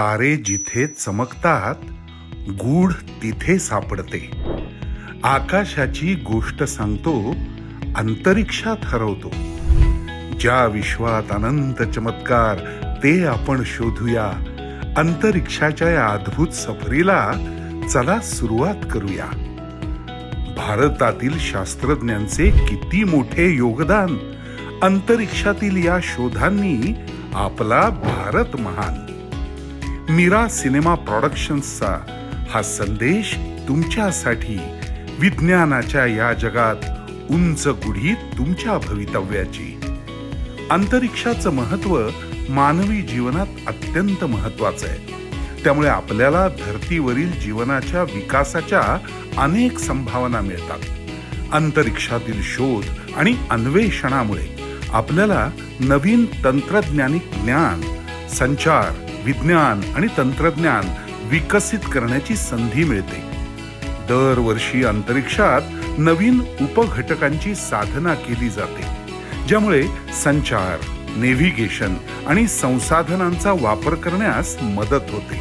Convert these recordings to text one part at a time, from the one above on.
तारे जिथे चमकतात गूढ तिथे सापडते. आकाशाची गोष्ट सांगतो अंतरिक्षात हरवतो. ज्या विश्वात अनंत चमत्कार ते आपण शोधूया. अंतरिक्षाच्या या अद्भुत सफरीला चला सुरुवात करूया. भारतातील शास्त्रज्ञांचे किती मोठे योगदान अंतरिक्षातील या शोधांनी आपला भारत महान. मीरा सिनेमा प्रॉडक्शन्सचा हा संदेश तुमच्यासाठी विज्ञानाच्या या जगात उंच गुढी तुमच्या भवितव्याची. अंतरिक्षाचं महत्त्व मानवी जीवनात अत्यंत महत्वाचं आहे. त्यामुळे आपल्याला धर्तीवरील जीवनाच्या विकासाच्या अनेक संभावना मिळतात. अंतरिक्षातील शोध आणि अन्वेषणामुळे आपल्याला नवीन तंत्रज्ञानिक ज्ञान संचार विज्ञान आणि तंत्रज्ञान विकसित करण्याची संधी मिळते. दरवर्षी अंतरिक्षात नवीन उपघटकांची साधना केली जाते ज्यामुळे संचार नेव्हिगेशन आणि संसाधनांचा वापर करण्यास मदत होते.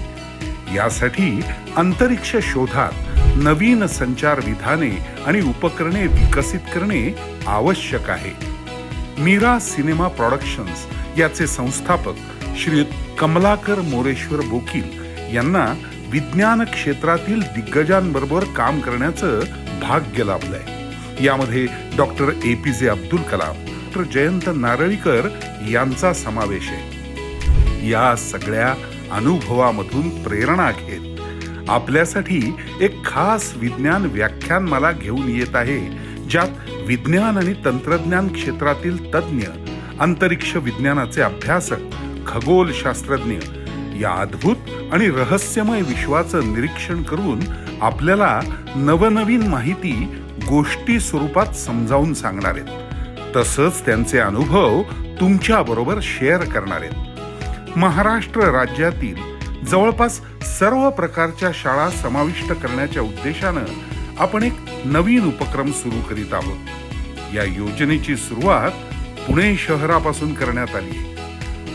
यासाठी अंतरिक्ष शोधात नवीन संचार विधाने आणि उपकरणे विकसित करणे आवश्यक आहे. मीरा सिनेमा प्रॉडक्शन्स याचे संस्थापक श्री कमलाकर मोरेश्वर बोकील यांना विज्ञान क्षेत्रातील दिग्गजांबरोबर काम करण्याचं भाग्य लाभलंय. यामध्ये doctor A P J Abdul Kalam doctor Jayant Narlikar यांचा समावेश आहे. या सगळ्या अनुभवामधून प्रेरणा घेत आपल्यासाठी एक खास विज्ञान व्याख्यान मला घेऊन येत आहे ज्यात विज्ञान आणि तंत्रज्ञान क्षेत्रातील तज्ज्ञ अंतरिक्ष विज्ञानाचे अभ्यासक खगोलशास्त्रज्ञ. या अद्भुत आणि रहस्यमय विश्वाचं निरीक्षण करून आपल्याला नवनवीन माहिती गोष्टी स्वरूपात समजावून सांगणार आहेत. तसंच त्यांचे अनुभव तुमच्या बरोबर शेअर करणार आहेत. महाराष्ट्र राज्यातील जवळपास सर्व प्रकारच्या शाळा समाविष्ट करण्याच्या उद्देशानं आपण एक नवीन उपक्रम सुरू करीत आहोत. या योजनेची सुरुवात पुणे शहरापासून करण्यात आली आहे.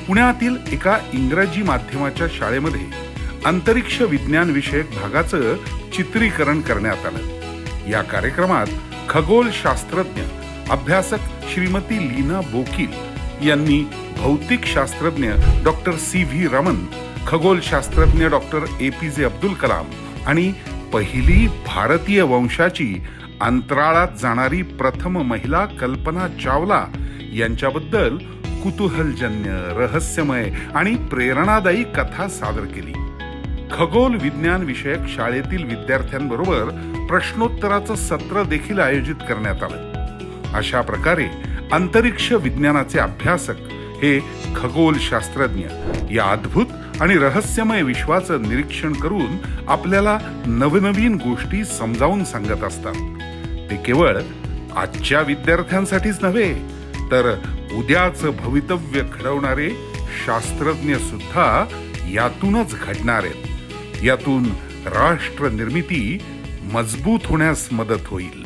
पुण्यातील एका इंग्रजी माध्यमाच्या शाळेमध्ये अंतरिक्ष विज्ञान विषयक भागाचं चित्रीकरण करण्यात आलं. या कार्यक्रमात खगोल शास्त्रज्ञ अभ्यासक श्रीमती लीना बोकील यांनी भौतिक शास्त्रज्ञ डॉक्टर सी व्ही रमन खगोल शास्त्रज्ञ doctor A P J Abdul Kalam आणि पहिली भारतीय वंशाची अंतराळात जाणारी प्रथम महिला कल्पना चावला यांच्याबद्दल कुतूहलजन्य रहस्यमय आणि प्रेरणादायी कथा सादर केली. खगोल विज्ञान विषयक शाळेतील विद्यार्थ्यांबरोबर प्रश्नोत्तराचं सत्र देखील आयोजित करण्यात आलं. अशा प्रकारे अंतरिक्ष विज्ञानाचे अभ्यासक हे खगोल शास्त्रज्ञ या अद्भुत आणि रहस्यमय विश्वाचं निरीक्षण करून आपल्याला नवनवीन गोष्टी समजावून सांगत असतात. ते केवळ आजच्या विद्यार्थ्यांसाठीच नव्हे तर उद्याचं भवितव्य घडवणारे शास्त्रज्ञ सुद्धा यातूनच घडणार आहेत. यातून राष्ट्र निर्मिती मजबूत होण्यास मदत होईल.